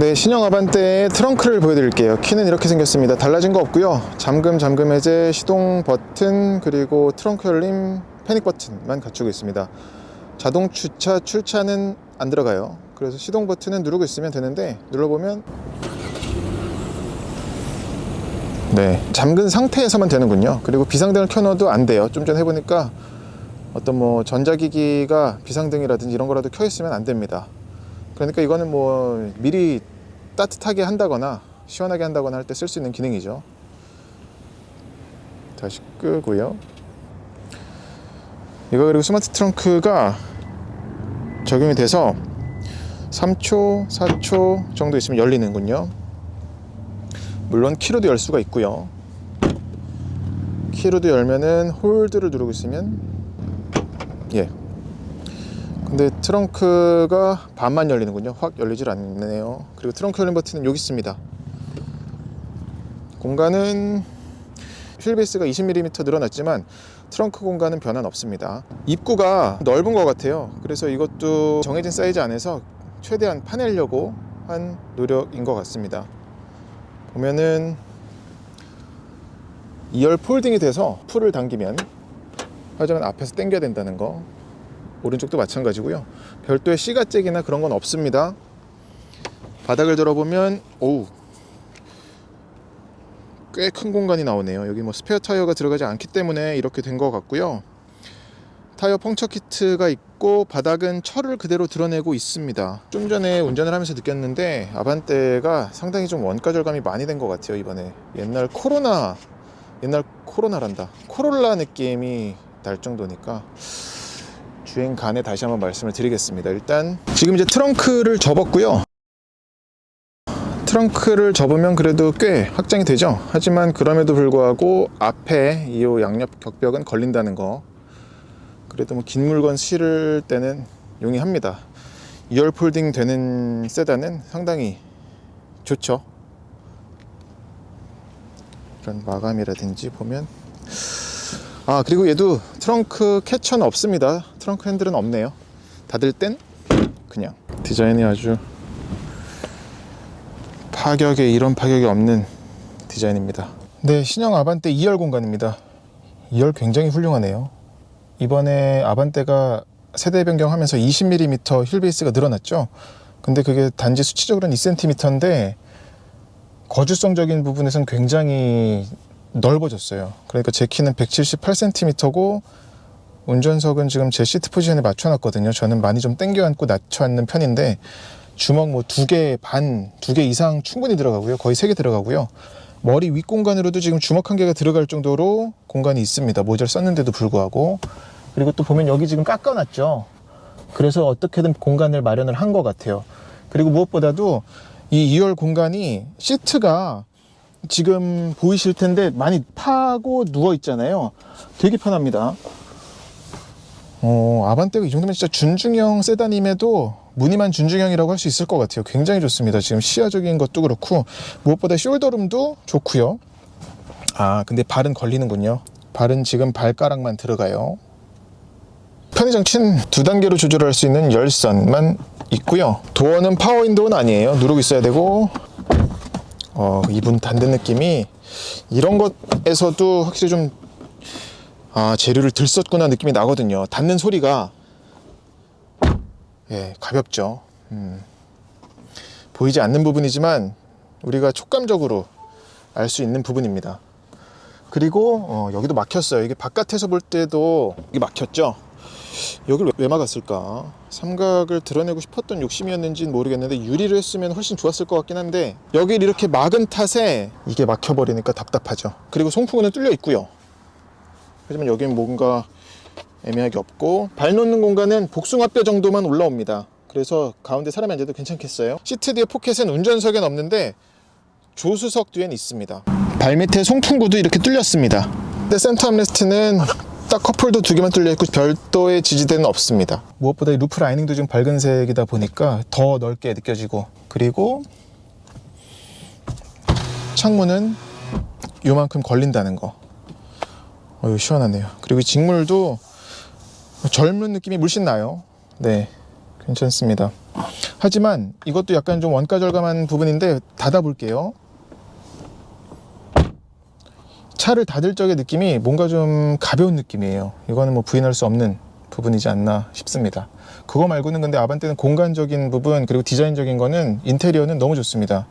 네, 신형 아반떼의 트렁크를 보여드릴게요. 키는 이렇게 생겼습니다. 달라진 거 없고요. 잠금, 잠금 해제, 시동 버튼, 그리고 트렁크 열림, 패닉 버튼만 갖추고 있습니다. 자동 주차, 출차는 안 들어가요. 그래서 시동 버튼은 누르고 있으면 되는데 눌러보면 네, 잠근 상태에서만 되는군요. 그리고 비상등을 켜놔도 안 돼요. 좀 전에 해보니까 어떤 뭐 전자기기가 비상등이라든지 이런 거라도 켜 있으면 안 됩니다. 그러니까 이거는 뭐 미리 따뜻하게 한다거나 시원하게 한다거나 할 때 쓸 수 있는 기능이죠. 다시 끄고요. 이거 그리고 스마트 트렁크가 적용이 돼서 3초, 4초 정도 있으면 열리는군요. 물론 키로도 열 수가 있고요. 키로도 열면은 홀드를 누르고 있으면 예. 근데 트렁크가 반만 열리는군요. 확 열리질 않네요. 그리고 트렁크 열림 버튼은 여기 있습니다. 공간은 휠베이스가 20mm 늘어났지만 트렁크 공간은 변화는 없습니다. 입구가 넓은 것 같아요. 그래서 이것도 정해진 사이즈 안에서 최대한 파내려고 한 노력인 것 같습니다. 보면은 2열 폴딩이 돼서 풀을 당기면 하지만 앞에서 당겨야 된다는 거 오른쪽도 마찬가지고요. 별도의 C가잭이나 그런 건 없습니다. 바닥을 들어보면 오우. 꽤 큰 공간이 나오네요. 여기 뭐 스페어 타이어가 들어가지 않기 때문에 이렇게 된 것 같고요. 타이어 펑처 키트가 있고 바닥은 철을 그대로 드러내고 있습니다. 좀 전에 운전을 하면서 느꼈는데 아반떼가 상당히 좀 원가 절감이 많이 된 것 같아요 이번에. 옛날 코로나 옛날 코로나란다. 코롤라 느낌이 날 정도니까 주행 간에 다시 한번 말씀을 드리겠습니다. 일단 지금 이제 트렁크를 접었고요. 트렁크를 접으면 그래도 꽤 확장이 되죠? 하지만 그럼에도 불구하고 앞에 이 양옆 격벽은 걸린다는 거. 그래도 뭐 긴 물건 실을 때는 용이합니다. 2열 폴딩 되는 세단은 상당히 좋죠. 이런 마감이라든지 보면. 아 그리고 얘도 트렁크 캐쳐는 없습니다 트렁크 핸들은 없네요. 닫을 땐 그냥. 디자인이 아주 파격에 이런 파격이 없는 디자인입니다. 네 신형 아반떼 2열 공간입니다. 2열 굉장히 훌륭하네요. 이번에 아반떼가 세대 변경하면서 20mm 휠 베이스가 늘어났죠? 근데 그게 단지 수치적으로는 2cm인데 거주성적인 부분에선 굉장히 넓어졌어요. 그러니까 제 키는 178cm고 운전석은 지금 제 시트 포지션에 맞춰놨거든요. 저는 많이 좀 당겨 앉고 낮춰 앉는 편인데 주먹 뭐 두 개 반, 두 개 이상 충분히 들어가고요. 거의 세 개 들어가고요. 머리 윗 공간으로도 지금 주먹 한 개가 들어갈 정도로 공간이 있습니다. 모자를 썼는데도 불구하고 그리고 또 보면 여기 지금 깎아놨죠. 그래서 어떻게든 공간을 마련을 한 것 같아요. 그리고 무엇보다도 이 2열 공간이 시트가 지금 보이실 텐데 많이 파고 누워 있잖아요. 되게 편합니다. 어, 아반떼가 이 정도면 진짜 준중형 세단임에도 무늬만 준중형이라고 할 수 있을 것 같아요. 굉장히 좋습니다. 지금 시야적인 것도 그렇고 무엇보다 숄더룸도 좋고요. 아, 근데 발은 걸리는군요. 발은 지금 발가락만 들어가요. 편의장치는 두 단계로 조절할 수 있는 열선만 있고요. 도어는 파워 윈도우는 아니에요. 누르고 있어야 되고 어, 이분 닫는 느낌이 이런 것에서도 확실히 좀 아, 재료를 들 썼구나 느낌이 나거든요. 닫는 소리가 예, 가볍죠. 음. 보이지 않는 부분이지만 우리가 촉감적으로 알 수 있는 부분입니다. 그리고 어, 여기도 막혔어요. 이게 바깥에서 볼 때도 이게 막혔죠. 여기를 왜 막았을까? 삼각을 드러내고 싶었던 욕심이었는지는 모르겠는데 유리를 했으면 훨씬 좋았을 것 같긴 한데 여기를 이렇게 막은 탓에 이게 막혀버리니까 답답하죠. 그리고 송풍구는 뚫려 있고요. 하지만 여기는 뭔가 애매하게 없고 발 놓는 공간은 복숭아뼈 정도만 올라옵니다. 그래서 가운데 사람이 앉아도 괜찮겠어요. 시트 뒤에 포켓은 운전석엔 없는데 조수석 뒤엔 있습니다. 발 밑에 송풍구도 이렇게 뚫렸습니다. 근데 센터 암레스트는 딱 컵홀더 두 개만 뚫려 있고 별도의 지지대는 없습니다. 무엇보다 이 루프 라이닝도 지금 밝은 색이다 보니까 더 넓게 느껴지고 그리고 창문은 요만큼 걸린다는 거. 어유 시원하네요. 그리고 이 직물도 젊은 느낌이 물씬 나요. 네, 괜찮습니다. 하지만 이것도 약간 좀 원가 절감한 부분인데 닫아볼게요. 차를 닫을 적의 느낌이 뭔가 좀 가벼운 느낌이에요. 이거는 뭐 부인할 수 없는 부분이지 않나 싶습니다. 그거 말고는 근데 아반떼는 공간적인 부분 그리고 디자인적인 거는 인테리어는 너무 좋습니다.